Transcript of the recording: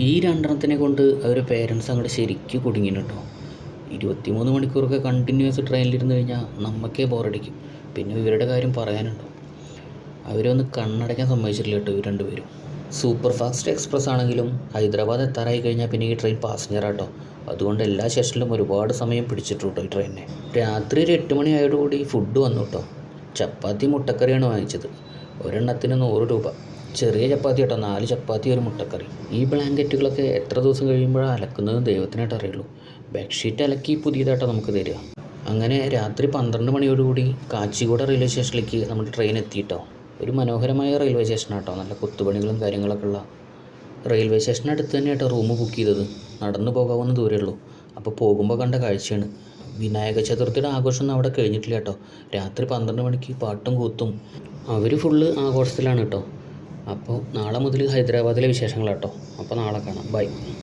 ഈ രണ്ടെണ്ണത്തിനെ കൊണ്ട് അവർ പേരൻസ് അങ്ങോട്ട് ശരിക്കും കുടുങ്ങിന് കേട്ടോ ഇരുപത്തിമൂന്ന് മണിക്കൂറൊക്കെ കണ്ടിന്യൂസ് ട്രെയിനിലിരുന്ന് കഴിഞ്ഞാൽ നമുക്കേ ബോറടിക്കും പിന്നെ ഇവരുടെ കാര്യം പറയാനുണ്ടോ. അവരൊന്ന് കണ്ണടയ്ക്കാൻ സമ്മതിച്ചിട്ടില്ല കേട്ടോ ഇവർ രണ്ടുപേരും. സൂപ്പർ ഫാസ്റ്റ് എക്സ്പ്രസ് ആണെങ്കിലും ഹൈദരാബാദ് എത്താറായി കഴിഞ്ഞാൽ പിന്നെ ഈ ട്രെയിൻ പാസഞ്ചർ ആട്ടോ അതുകൊണ്ട് എല്ലാ സ്റ്റേഷനിലും ഒരുപാട് സമയം പിടിച്ചിട്ടു കേട്ടോ ഈ ട്രെയിനിനെ രാത്രി ഒരു എട്ട് മണി ആയതോടുകൂടി ഫുഡ് വന്നു കേട്ടോ ചപ്പാത്തി മുട്ടക്കറിയാണ് വാങ്ങിച്ചത്. ഒരെണ്ണത്തിന് നൂറ് രൂപ. ചെറിയ ചപ്പാത്തി കേട്ടോ നാല് ചപ്പാത്തി ഒരു മുട്ടക്കറി. ഈ ബ്ലാങ്കറ്റുകളൊക്കെ എത്ര ദിവസം കഴിയുമ്പോഴാണ് അലക്കുന്നത് ദൈവത്തിനായിട്ട് അറിയുള്ളൂ. ബെഡ്ഷീറ്റ് അലക്കി പുതിയതായിട്ടോ നമുക്ക് തരിക. അങ്ങനെ രാത്രി പന്ത്രണ്ട് മണിയോടുകൂടി കാച്ചിഗൂഡ റെയിൽവേ സ്റ്റേഷനിലേക്ക് നമ്മൾ ട്രെയിൻ എത്തിയിട്ടോ. ഒരു മനോഹരമായ റെയിൽവേ സ്റ്റേഷനാട്ടോ നല്ല കൊത്തുപണികളും കാര്യങ്ങളൊക്കെ ഉള്ള റെയിൽവേ സ്റ്റേഷനടുത്ത് തന്നെ കേട്ടോ റൂം ബുക്ക് ചെയ്തത്. നടന്നു പോകാവുന്ന ദൂരമേ ഉള്ളൂ. അപ്പോൾ പോകുമ്പോൾ കണ്ട കാഴ്ചയാണ്. വിനായക ചതുർത്ഥിയുടെ ആഘോഷമൊന്നും അവിടെ കഴിഞ്ഞിട്ടില്ല കേട്ടോ. രാത്രി പന്ത്രണ്ട് മണിക്ക് പാട്ടും കൂത്തും. അവർ ഫുള്ള് ആഘോഷത്തിലാണ് കേട്ടോ. അപ്പോൾ നാളെ മുതൽ ഹൈദരാബാദിലെ വിശേഷങ്ങളാട്ടോ. അപ്പോൾ നാളെ കാണാം. ബൈ.